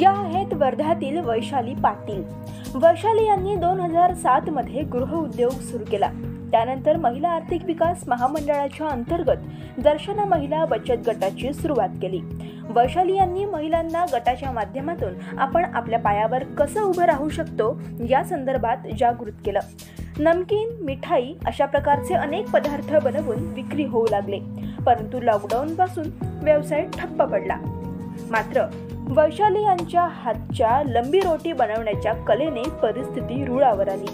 या आहेत वर्ध्यातील वैशाली पाटील. वैशाली यांनी दोन हजार सात मध्ये गृह उद्योग सुरू केला. त्यानंतर महिला आर्थिक विकास महामंडळाच्या अंतर्गत दर्शना महिला बचत गटाची सुरुवात केली. वैशाली यांनी महिलांना गटाच्या माध्यमातून आपण आपल्या पायावर कसं उभं राहू शकतो या संदर्भात जागृत केलं. नमकीन मिठाई अशा प्रकारचे अनेक पदार्थ बनवून विक्री होऊ लागले. परंतु लॉकडाऊन पासून व्यवसाय ठप्प पडला. मात्र वैशाली यांच्या हातच्या लंबी रोटी बनवण्याच्या कलेने परिस्थिती रुळावर आली.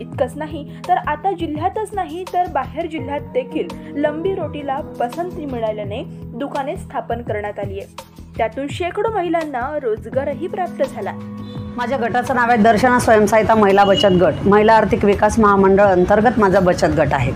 इतकंच नाही तर आता जिल्ह्यातच नाही तर बाहेर जिल्ह्यात देखील लंबी रोटीला पसंती मिळाल्याने दुकाने स्थापन करण्यात आली आहे. त्यातून शेकडो महिलांना रोजगारही प्राप्त झाला. माझ्या गटाचं नाव आहे दर्शना स्वयंसहायता महिला बचत गट. महिला आर्थिक विकास महामंडळ अंतर्गत माझा बचत गट आहे.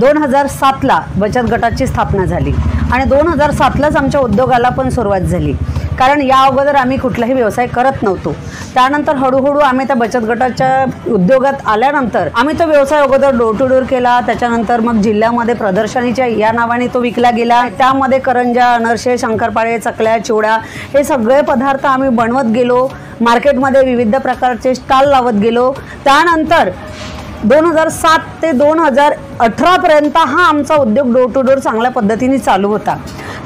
दोन हजार सातला बचत गटाची स्थापना झाली आणि दोन हजार सातलाच आमच्या उद्योगाला पण सुरुवात झाली. कारण या अगोदर आम्ही कुठलाही व्यवसाय करत नव्हतो. त्यानंतर हळूहळू आम्ही त्या बचत गटाच्या उद्योगात आल्यानंतर आम्ही तो व्यवसाय अगोदर डोर टू डोर केला. त्याच्यानंतर मग जिल्ह्यामध्ये प्रदर्शनीच्या या नावाने तो विकला गेला. त्यामध्ये करंजा अनर्शे शंकरपाळे चकल्या चिवड्या हे सगळे पदार्थ आम्ही बनवत गेलो. मार्केटमध्ये विविध प्रकारचे स्टॉल लावत गेलो. त्यानंतर दोन हजार सात ते दोन हजार अठरापर्यंत हा आमचा उद्योग डोर टू डोर चांगल्या पद्धतीने चालू होता.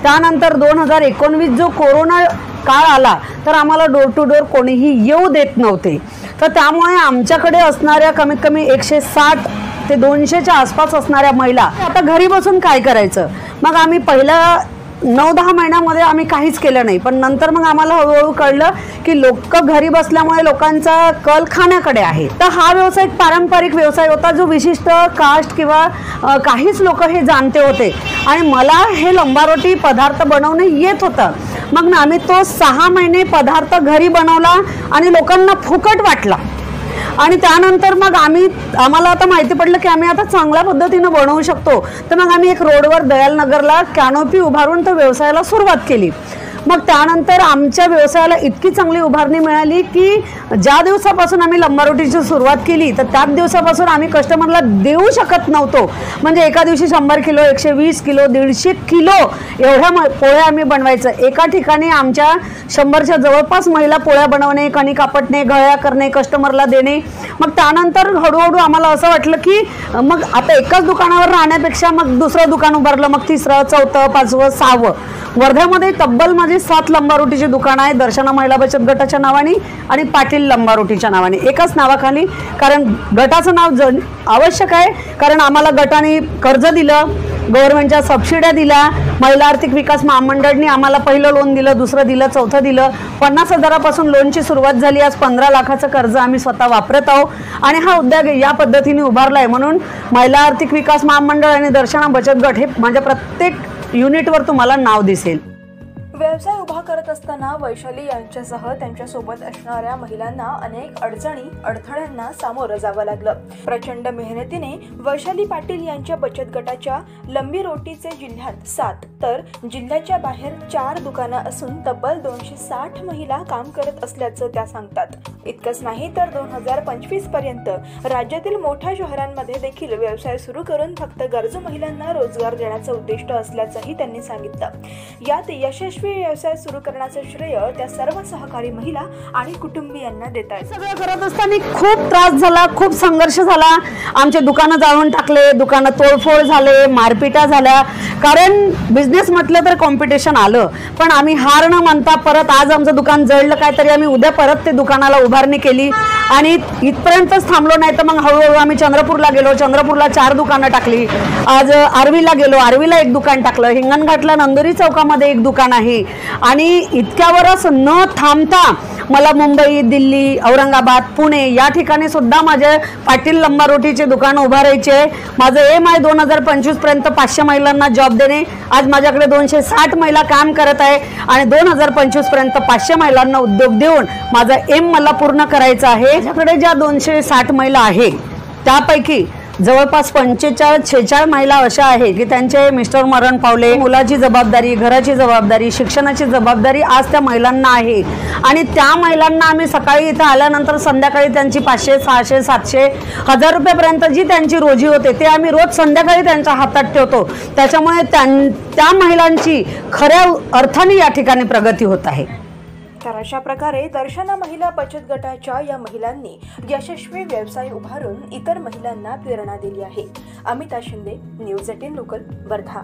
त्यानंतर दोन हजार एकोणवीस जो कोरोना काळ आला तर आम्हाला डोर टू डोर कोणीही येऊ देत नव्हते. तर त्यामुळे आमच्याकडे असणाऱ्या कमीत कमी एकशे साठ ते दोनशेच्या आसपास असणाऱ्या महिला आता घरी बसून काय करायचं? मग आम्ही पहिल्या नऊ दहा महिन्यामध्ये आम्ही काहीच केलं नाही. पण नंतर मग आम्हाला हळूहळू कळलं की लोक घरी बसल्यामुळे लोकांचा कल खाण्याकडे आहे. तर हा व्यवसाय एक पारंपरिक व्यवसाय होता जो विशिष्ट कास्ट किंवा काहीच लोक हे जाणते होते. आणि मला हे लंबारोटी पदार्थ बनवणे येत होतं. मग ना आम्ही तो सहा महिने पदार्थ घरी बनवला आणि लोकांना फुकट वाटला. आणि त्यानंतर मग आम्ही आम्हाला आता माहिती पडलं की आम्ही आता चांगल्या पद्धतीनं बनवू शकतो. तर मग आम्ही एक रोडवर दयालनगरला कॅनोपी उभारून त्या व्यवसायाला सुरुवात केली. मग त्यानंतर आमच्या व्यवसायाला इतकी चांगली उभारणी मिळाली की ज्या दिवसापासून आम्ही लंबारोटीची सुरुवात केली तर त्याच दिवसापासून आम्ही कस्टमरला देऊ शकत नव्हतो. म्हणजे एका दिवशी शंभर किलो एकशे वीस किलो दीडशे किलो एवढ्या म- पोळ्या आम्ही बनवायचं. एका ठिकाणी आमच्या शंभरच्या जवळपास महिला पोळ्या बनवणे कणी कापटणे गळ्या करणे कस्टमरला देणे. मग त्यानंतर हळूहळू आम्हाला असं वाटलं की मग आता एकाच दुकानावर राहण्यापेक्षा मग दुसरं दुकान उभारलं मग तिसरं चौथं पाचवं सहावं. वर्ध्यामध्ये तब्बल माझे सात लंबारोटीची दुकान आहे. दर्शना महिला बचत गटाच्या नावाने आणि पाटील लंबारोटीच्या नावाने. एकाच नावाखाली कारण गटाचं नाव जन आवश्यक आहे कारण आम्हाला गटाने कर्ज दिलं गव्हर्नमेंटच्या सबसिड्या दिल्या महिला आर्थिक विकास महामंडळनी आम्हाला पहिलं लोन दिलं दुसरं दिलं चौथं दिलं. पन्नास हजारापासून लोनची सुरुवात झाली. आज पंधरा लाखाचं कर्ज आम्ही स्वतः वापरत आहोत. आणि हा उद्योग या पद्धतीने उभारला आहे म्हणून महिला आर्थिक विकास महामंडळ आणि दर्शना बचत गट हे माझ्या प्रत्येक युनिटवर तुम्हाला नाव दिसेल. व्यवसाय उभा करत असताना वैशाली यांच्यासह त्यांच्यासोबत असणाऱ्या महिलांना अनेक अडचणी अडथळ्यांना सामोरं जावं लागलं. प्रचंड मेहनतीने वैशाली पाटील यांच्या बचत गटाच्या लंबी रोटीचे जिल्ह्यात सात तर जिल्ह्याच्या बाहेर चार दुकानं असून तब्बल दोनशे साठ महिला काम करत असल्याचं त्या सांगतात. इतकंच नाही तर दोन हजार पंचवीसपर्यंत राज्यातील मोठ्या शहरांमध्ये देखील व्यवसाय सुरू करून फक्त गरजू महिलांना रोजगार देण्याचं उद्दिष्ट असल्याचंही त्यांनी सांगितलं. यात यशस्वी व्यवसाय सुरू करण्याचं श्रेय त्या सर्व सहकारी महिला आणि कुटुंबियांना देत आहेत. सगळं करत असताना खूप त्रास झाला खूप संघर्ष झाला. आमचे दुकानं जाळून टाकले दुकानं तोडफोड झाले मारपिटा झाल्या. कारण बिझनेस म्हटलं तर कॉम्पिटिशन आलं. पण आम्ही हार न मानता परत आज आमचं दुकान जळलं काय तरी आम्ही उद्या परत ते दुकानाला उभारणी केली. आणि इथपर्यंतच थांबलो नाही तर मग हळूहळू आम्ही चंद्रपूरला गेलो. चंद्रपूरला चार दुकानं टाकली. आज आर्वीला गेलो. आर्वीला एक दुकान टाकलं. हिंगणघाटला नंदुरी चौकामध्ये एक दुकान आहे. आणि इतक्यावरच न थांबता मला मुंबई दिल्ली औरंगाबाद पुणे या ठिकाणी सुद्धा माझे पाटील लंबारोटीचे दुकान उभारायचे. माझं एम आहे दोन हजार पंचवीसपर्यंत पाचशे महिलांना जॉब देणे. आज माझ्याकडे दोनशे साठ महिला काम करत आहे आणि दोन हजार पंचवीसपर्यंत पाचशे महिलांना उद्योग देऊन माझा एम मला पूर्ण करायचा आहे. माझ्याकडे ज्या दोनशे साठ महिला आहे त्यापैकी जवळपास पंचेचाळीस छेचाळ महिला अशा आहेत की त्यांचे मिस्टर मरण पावले मुलाची जबाबदारी घराची जबाबदारी शिक्षणाची जबाबदारी आज त्या महिलांना आहे. आणि त्या महिलांना आम्ही सकाळी इथं आल्यानंतर संध्याकाळी त्यांची पाचशे सहाशे सातशे हजार रुपयापर्यंत जी त्यांची रोजी होते ते आम्ही रोज संध्याकाळी त्यांच्या हातात ठेवतो. त्याच्यामुळे त्यां त्या महिलांची खऱ्या अर्थाने या ठिकाणी प्रगती होत आहे. तर अशा प्रकारे दर्शना महिला बचत गटाच्या या महिलांनी यशस्वी व्यवसाय उभारून इतर महिलांना प्रेरणा दिली आहे. Amita Shinde news eighteen local Wardha.